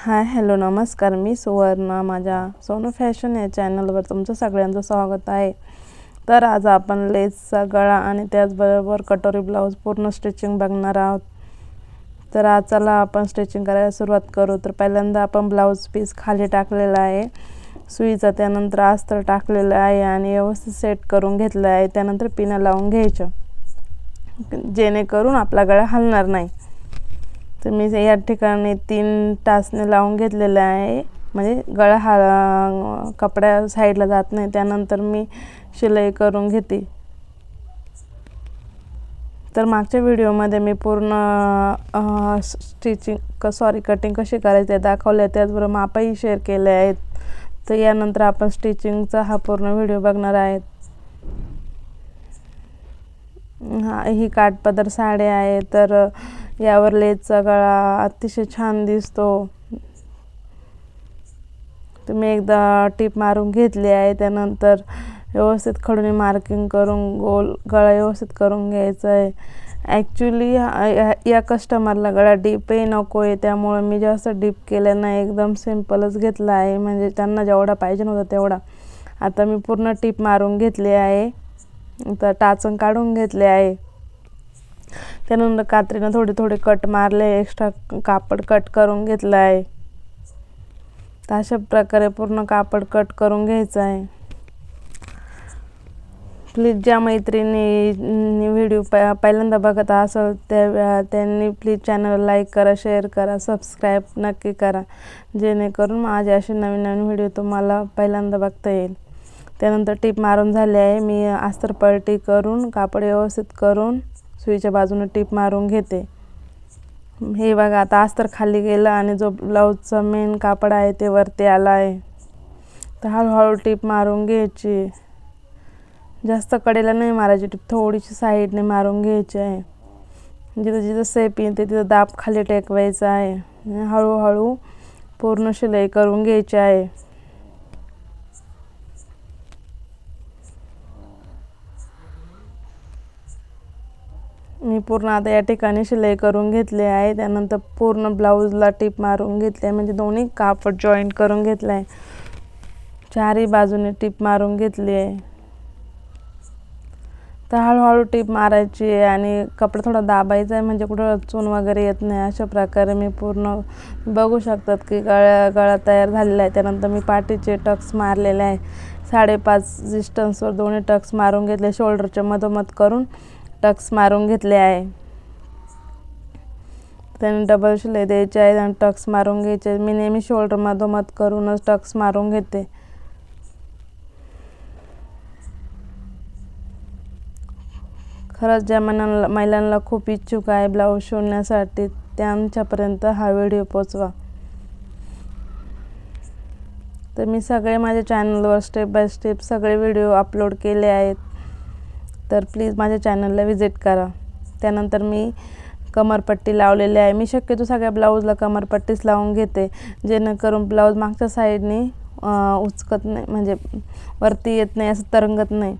Hi hello नमस्कार. मी सुवर्णा माझ्या Sonu fashion या चॅनलवर तुमचं सगळ्यांचं स्वागत आहे. तर आज आपण लेसचा गळा आणि त्याचबरोबर कटोरी ब्लाऊज पूर्ण स्टिचिंग बघणार आहोत. तर आज चला आपण स्टिचिंग करायला सुरुवात करू. तर पहिल्यांदा आपण ब्लाऊज पीस खाली टाकलेला आहे. सुईचा त्यानंतर अस्तर टाकलेलं आहे आणि व्यवस्थित सेट करून घेतलं आहे. त्यानंतर पिनं लावून घ्यायचं. जेणेकरून आपला गळा हलणार नाही. तर मी या ठिकाणी तीन टाचने लावून घेतलेले आहे. म्हणजे गळा हा कपड्या साईडला जात नाही त्यानंतर मी शिलाई करून घेते. तर मागच्या व्हिडिओमध्ये मी पूर्ण स्टिचिंग क सॉरी कटिंग कशी करायची आहे दाखवले त्याचबरोबर मापही शेअर केले आहेत. तर यानंतर आपण स्टिचिंगचा हा पूर्ण व्हिडिओ बघणार आहेत. हा ही काठपदर साडी आहे. तर यावर लेसचा गळा अतिशय छान दिसतो. तुम्ही एकदा टीप मारून घेतली आहे त्यानंतर व्यवस्थित खडून मार्किंग करून गोल गळा व्यवस्थित करून घ्यायचा आहे. ॲक्च्युली या कस्टमरला गळा डीपही नको आहे त्यामुळं मी जास्त डीप केलं नाही. एकदम सिम्पलच घेतला आहे म्हणजे त्यांना जेवढा पाहिजे नव्हता तेवढा. आता मी पूर्ण टीप मारून घेतली आहे. तर टाचण काढून घेतले आहे. त्यानंतर कात्रीनं थोडे थोडे कट मारले एक्स्ट्रा कापड कट करून घेतलं आहे तर अशा प्रकारे पूर्ण कापड कट करून घ्यायचं आहे प्लीज ज्या मैत्रिणी व्हिडिओ प पहिल्यांदा बघत असाल त्या त्यांनी प्लीज चॅनल लाईक करा शेअर करा सबस्क्राईब नक्की करा. जेणेकरून माझे असे नवीन नवीन व्हिडिओ तुम्हाला पहिल्यांदा बघता येईल. त्यानंतर टीप मारून झाले आहे मी अस्तरपलटी करून कापड व्यवस्थित करून सुईच्या बाजूने टीप मारून घेते. हे बघा आता अस्तर खाली गेलं आणि जो ब्लाऊजचा मेन कापड आहे ते वरती आला आहे तर हळूहळू टीप मारून घ्यायची. जास्त कडेला नाही मारायची टीप थोडीशी साईडने मारून घ्यायची आहे. जिथं जिथं सेप येते तिथं दाब खाली टेकवायचा आहे. हळूहळू पूर्ण शिलाई करून घ्यायची आहे. मी पूर्ण आता या ठिकाणी शिलाई करून घेतली आहे. त्यानंतर पूर्ण ब्लाऊजला टिप मारून घेतली आहे. म्हणजे दोन्ही कापड जॉईंट करून घेतलं आहे. चारही बाजूने टिप मारून घेतली आहे. तर हळूहळू टीप मारायची आहे आणि कपडा थोडा दाबायचा आहे. म्हणजे कुठं चून वगैरे येत नाही. अशा प्रकारे मी पूर्ण बघू शकतात की गळ्या गळा तयार झालेला आहे. त्यानंतर मी पाठीचे टक्स मारलेले आहे. साडेपाच डिस्टन्सवर दोन्ही टक्स मारून घेतले. शोल्डरच्या मधोमध करून टक्स मारून घेतले आहे. त्याने डबल शिलाई द्यायचे आहे आणि टक्स मारून घ्यायचे. मी नेहमी शोल्डर मधोमध करूनच टक्स मारून घेते. खरंच ज्या मनाला महिलांना खूप इच्छुक आहे ब्लाऊज शिवण्यासाठी त्यांच्यापर्यंत हा व्हिडिओ पोचवा. तर मी सगळे माझ्या चॅनलवर स्टेप बाय स्टेप सगळे व्हिडिओ अपलोड केले आहेत. तर प्लीज माझ्या चॅनलला विजिट करा. त्यानंतर मी कमरपट्टी लावलेली आहे. मी शक्यतो सगळ्या ब्लाऊजला कमरपट्टीच लावून घेते. जेणेकरून ब्लाऊज मागच्या साईडने उचकत नाही म्हणजे वरती येत नाही असं तरंगत नाही.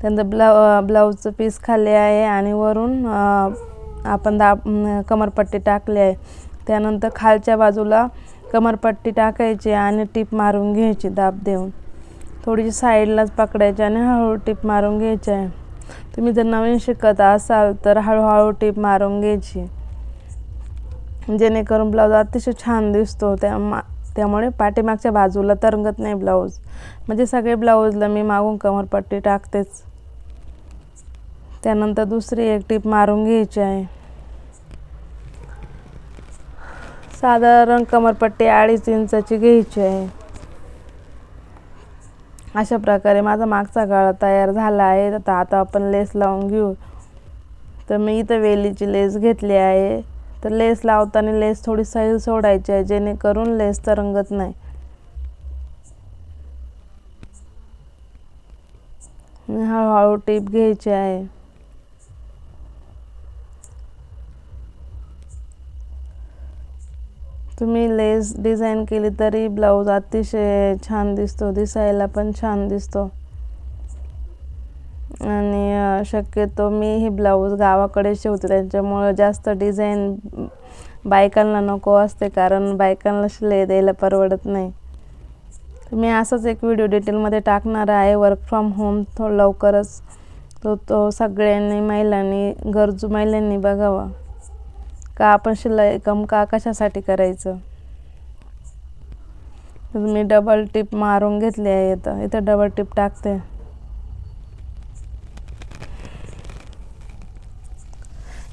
त्यानंतर ब्लाउ ब्लाऊजचं पीस खाल्ले आहे आणि वरून आपण दा कमरपट्टी टाकली आहे. त्यानंतर खालच्या बाजूला कमरपट्टी टाकायची आणि टीप मारून घ्यायची दाब देऊन. थोडीशी साईडलाच पकडायची आणि हळूहळू टीप मारून घ्यायची आहे. तुम्ही जर नवीन शिकत असाल तर हळूहळू टीप मारून घ्यायची. जेणेकरून ब्लाऊज अतिशय छान दिसतो. त्या मा त्यामुळे पाठीमागच्या बाजूला तरंगत नाही ब्लाऊज. म्हणजे सगळे ब्लाऊजला मी मागून कमरपट्टी टाकतेच. त्यानंतर दुसरी एक टीप मारून घ्यायची आहे. साधारण कमरपट्टी अडीच इंचाची घ्यायची आहे. अशा प्रकारे माझा मागचा गळा तयार झाला आहे. आता आता आपण लेस लावून घेऊ. तर मी इथं वेलीची लेस घेतली आहे. तर लेस लावताना लेस थोडी सैल सोडायची आहे जेणेकरून लेस तरंगत नाही. हळूहळू टीप घ्यायची आहे. तुम्ही लेस डिझाईन केली तरी ब्लाऊज अतिशय छान दिसतो दिसायला पण छान दिसतो. आणि शक्यतो मी हे ब्लाऊज गावाकडे शिवते त्यांच्यामुळं जास्त डिझाईन बायकांना नको असते कारण बायकांना शिलाई द्यायला परवडत नाही. मी असाच एक व्हिडिओ डिटेलमध्ये टाकणार आहे वर्क फ्रॉम होम थोडं लवकरच. तो तो सगळ्यांनी महिलांनी गरजू महिलांनी बघावा. का आपण शिलाई कम का कशासाठी करायचं? तर मी डबल टिप मारून घेतली आहे इथं. इथं डबल टिप टाकते.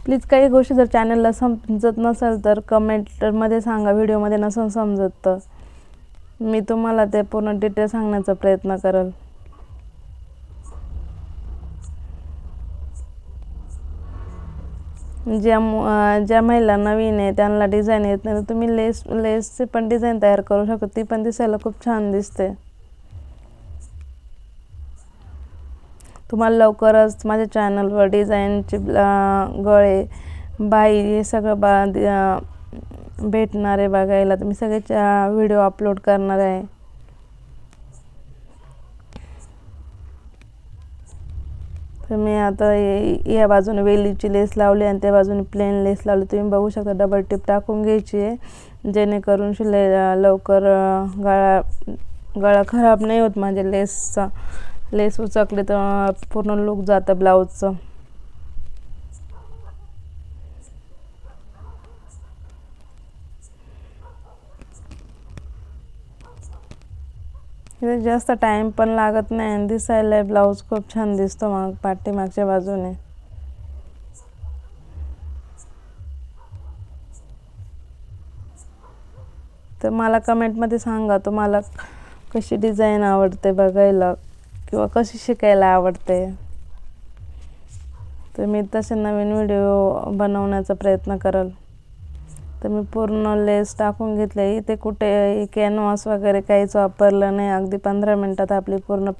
प्लीज काही गोष्टी जर चॅनलला समजत नसेल तर कमेंटमध्ये सांगा. व्हिडिओमध्ये नसेल समजत तर. मी तुम्हाला ते पूर्ण डिटेल सांगण्याचा प्रयत्न करेल. ज्या ज्या महिला नवीन आहे त्यांना डिझाईन येत नाही तर तुम्ही लेस लेसची पण डिझाईन तयार करू शकता. ती पण दिसायला खूप छान दिसते. तुम्हाला लवकरच माझ्या चॅनलवर डिझाईनचे गळे बाई हे सगळं बा भेटणार आहे बघायला. तुम्ही मी सगळे व्हिडिओ अपलोड करणार आहे. तर मी आता या बाजूने वेलीची लेस लावली आणि त्या बाजूने प्लेन लेस लावली. तुम्ही बघू शकता डबल टिप टाकून घ्यायची आहे. जेणेकरून शिले लवकर गळा गळा खराब नाही होत. माझ्या लेसचा लेस उचकले तर पूर्ण लुक जातं ब्लाऊजचं जास्त टाईम पण लागत नाही आणि दिसायला ब्लाऊज खूप छान दिसतो मग पाठीमागच्या बाजूने. तर मला कमेंटमध्ये सांगा तुम्हाला कशी डिझाईन आवडते बघायला किंवा कशी शिकायला आवडते? तर मी तसे नवीन व्हिडिओ बनवण्याचा प्रयत्न करेल. तर मी पूर्ण लेस टाकून घेतले इथे कुठे कॅनव्हास वगैरे काहीच वापरलं नाही. अगदी पंधरा मिनटात आपली पूर्ण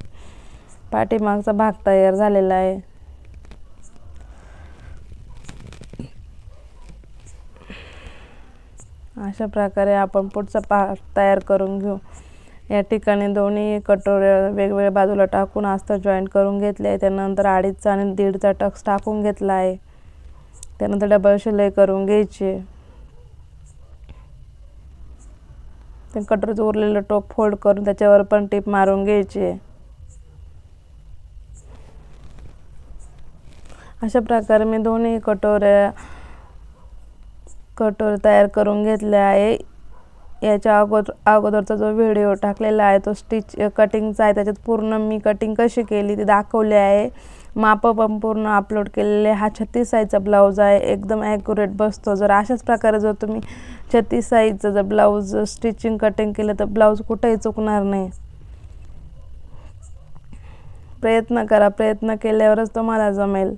पाठीमागचा भाग तयार झालेला आहे. अशा प्रकारे आपण पुढचा पाक तयार करून घेऊ. या ठिकाणी दोन्ही कटोऱ्या वेगवेगळ्या बाजूला टाकून अस्तर जॉईंट करून घेतले. आहे त्यानंतर अडीचचा आणि दीडचा टक्स टाकून घेतला आहे. त्यानंतर डबल शिलाई करून घ्यायची. ते कटोरीचं उरलेलं टोप फोल्ड करून त्याच्यावर पण टीप मारून घ्यायची. अशा प्रकारे मी दोन्ही कटोऱ्या कटोरे तयार करून घेतले आहे. याच्या अगोदर अगोदरचा जो व्हिडिओ टाकलेला आहे तो स्टिच कटिंगचा आहे. त्याच्यात पूर्ण मी कटिंग कशी केली ती दाखवली आहे. माप पण पूर्ण अपलोड केलेले हा छत्तीस साईजचा ब्लाऊज आहे. एकदम ॲक्युरेट बसतो. जर अशाच प्रकारे जर तुम्ही छत्तीस साईजचं जर ब्लाऊज स्टिचिंग कटिंग केलं तर ब्लाऊज कुठेही चुकणार नाही. प्रयत्न करा. प्रयत्न केल्यावरच तुम्हाला जमेल.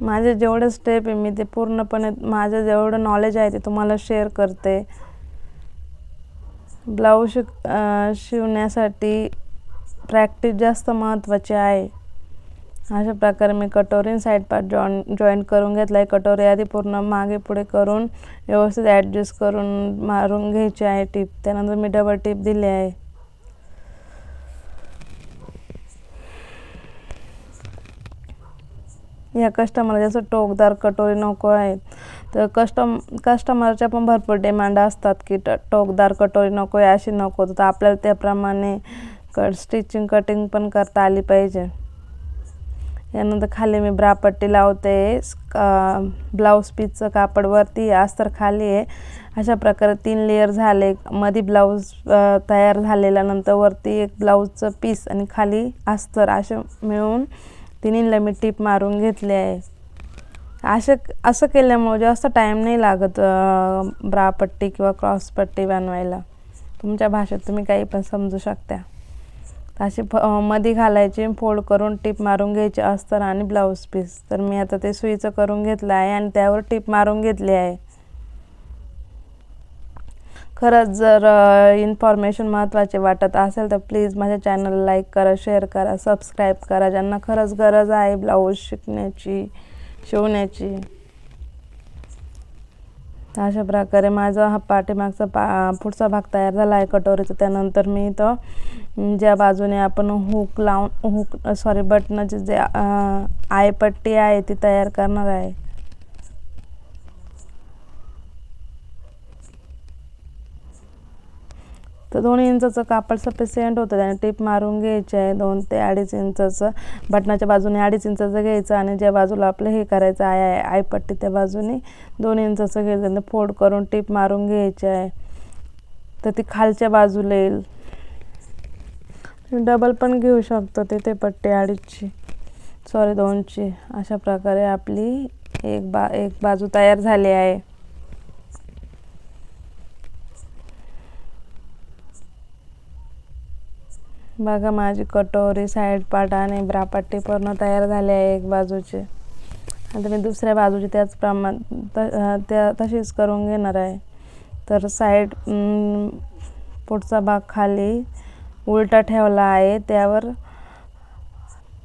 माझे जेवढे स्टेप आहे मी ते पूर्णपणे माझं जेवढं नॉलेज आहे ते तुम्हाला शेअर करते. ब्लाऊज शिक शिवण्यासाठी प्रॅक्टिस जास्त महत्त्वाची आहे. अशा प्रकारे मी कटोरीन साईड पार्ट जॉईन जॉईन करून घेतला आहे कटोरी आधी पूर्ण मागे पुढे करून व्यवस्थित ॲडजस्ट करून मारून घ्यायची आहे टीप त्यानंतर मी डबल टीप दिली आहे. या कस्टमरला जसं टोकदार कटोरी नको आहे तर कस्टम कस्टमरच्या पण भरपूर डिमांड असतात की ट टोकदार कटोरी नको आहे अशी नको. तर आपल्याला त्याप्रमाणे क स्टिचिंग कटिंग पण करता आली पाहिजे. यानंतर खाली मी ब्रापट्टी लावते. ब्लाऊज पीसचं कापड वरती अस्तर खाली आहे. अशा प्रकारे तीन लेअर झाले. मध्ये ब्लाऊज तयार झालेला नंतर वरती एक ब्लाऊजचं पीस आणि खाली अस्तर असे मिळून तिन्हीला मी टीप मारून घेतले आहे. असे असं केल्यामुळे जास्त टाईम नाही लागत ब्रापट्टी किंवा क्रॉसपट्टी बनवायला. तुमच्या भाषेत तुम्ही काही पण समजू शकता. अशी फ मध्ये घालायची फोल्ड करून टीप मारून घ्यायची अस्तर आणि ब्लाऊज पीस तर मी आता ते सुईचं करून घेतलं आहे आणि त्यावर टीप मारून घेतली आहे. खरंच जर इन्फॉर्मेशन महत्त्वाचे वाटत असेल तर प्लीज माझ्या चॅनल लाईक करा शेअर करा सबस्क्राईब करा. ज्यांना खरंच गरज आहे ब्लाऊज शिकण्याची शिवण्याची. तर अशा प्रकारे माझा हा पाठीमागचा पा पुढचा भाग तयार झाला आहे कटोरीचा. त्यानंतर मी इथं ज्या बाजूने आपण हुक लावून हुक सॉरी बटनाची जे आयपट्टी आहे ती तयार करणार आहे. तर दोन इंचाचं कापड सफिशियंट होतं त्याने टीप मारून घ्यायची आहे. दोन ते अडीच इंचाचं बटनाच्या बाजूने अडीच इंचाचं घ्यायचं आणि ज्या बाजूला आपलं हे करायचं आहे आहे आयपट्टी त्या बाजूने दोन इंचाचं घ्यायचं आणि फोल्ड करून टीप मारून घ्यायची आहे. तर ती खालच्या बाजूला येईल. डबल पण घेऊ शकतो तिथे पट्टी अडीचची सॉरी दोनची अशा प्रकारे आपली एक बा एक बाजू तयार झाली आहे. बघा माझी कटोरी साईड पाट आणि ब्रापट्टी पूर्ण तयार झाली आहे एक बाजूची. आता मी दुसऱ्या बाजूची त्याच प्रमाण त त्या तशीच करून घेणार आहे. तर साईड पुढचा भाग खाली उलटा ठेवला आहे. त्यावर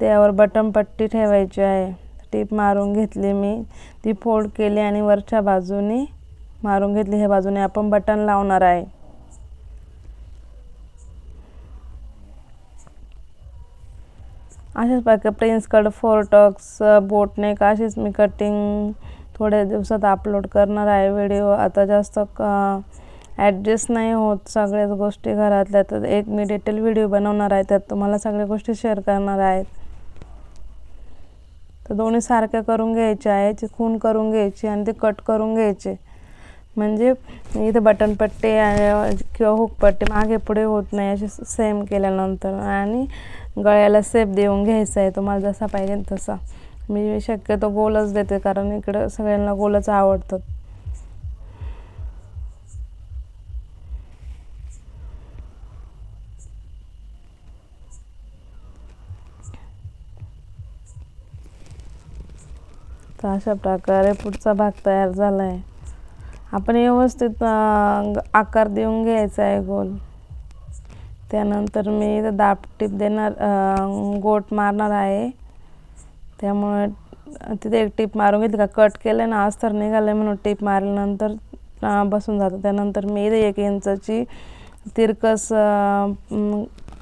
त्यावर बटन पट्टी ठेवायची आहे. टीप मारून घेतली मी. ती फोल्ड केली आणि वरच्या बाजूने मारून घेतली. ह्या बाजूने आपण बटन लावणार आहे. अशाच प्रकारे प्रिन्स कट फोरटॉक्स बोटनेक अशीच मी कटिंग थोड्या दिवसात अपलोड करणार आहे व्हिडिओ आता जास्त ॲडजस्ट नाही होत सगळ्याच गोष्टी घरातल्या. तर एक मी डिटेल व्हिडिओ बनवणार आहे त्यात तुम्हाला सगळ्या गोष्टी शेअर करणार आहेत. तर दोन्ही सारख्या करून घ्यायच्या आहे खून करून घ्यायची आणि ते कट करून घ्यायचे. म्हणजे इथे बटनपट्टी आणि किंवा हुकपट्टी मागे पुढे होत नाही असे सेम केल्यानंतर. आणि गळ्याला सेप देऊन घ्यायचा आहे तुम्हाला जसा पाहिजे तसा. मी शक्यतो गोलच देते कारण इकडं सगळ्यांना गोलच आवडतात. तर अशा प्रकारे पुढचा भाग तयार झाला आहे आपण व्यवस्थित आकार देऊन घ्यायचा आहे गोल. त्यानंतर मी इथं दाबटीप देणार गोट मारणार आहे. त्यामुळे तिथे एक टीप मारून घेतली का? कट केलं ना अस्तर निघालं म्हणून टीप मारल्यानंतर बसून जातं. त्यानंतर मी इथे एक इंचाची तिरकस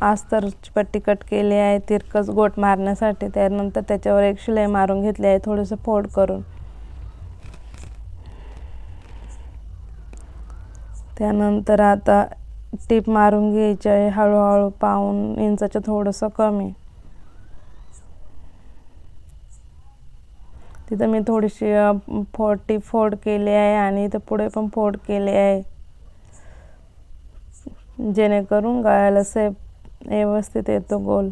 अस्तरची पट्टी कट केली आहे. तिरकस गोट मारण्यासाठी त्यानंतर त्याच्यावर एक शिलाई मारून घेतली आहे थोडंसं फोड करून. त्यानंतर आता टीप मारून घ्यायची आहे हळूहळू पाऊन इंचाचं थोडंसं कमी. तिथं मी थोडीशी फोड केली आहे आणि इथं पुढे पण फोड केले आहे. जेणेकरून गळ्याला सेप व्यवस्थित येतो गोल.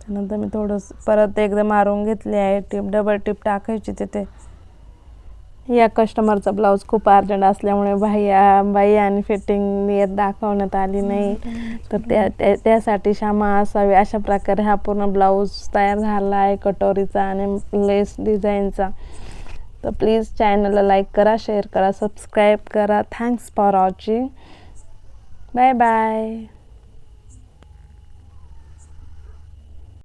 त्यानंतर मी थोडंसं परत एकदा मारून घेतली आहे टीप डबल टीप टाकायची तिथे. या कस्टमरचा ब्लाऊज खूप अर्जंट असल्यामुळे बाई बाई आणि फिटिंग येत दाखवण्यात आली नाही. तर त्या त्यासाठी क्षमा असावी. अशा प्रकारे हा पूर्ण ब्लाऊज तयार झाला आहे कटोरीचा आणि लेस डिझाईनचा तर प्लीज चॅनलला लाईक करा शेअर करा सबस्क्राईब करा. Thanks for watching bye bye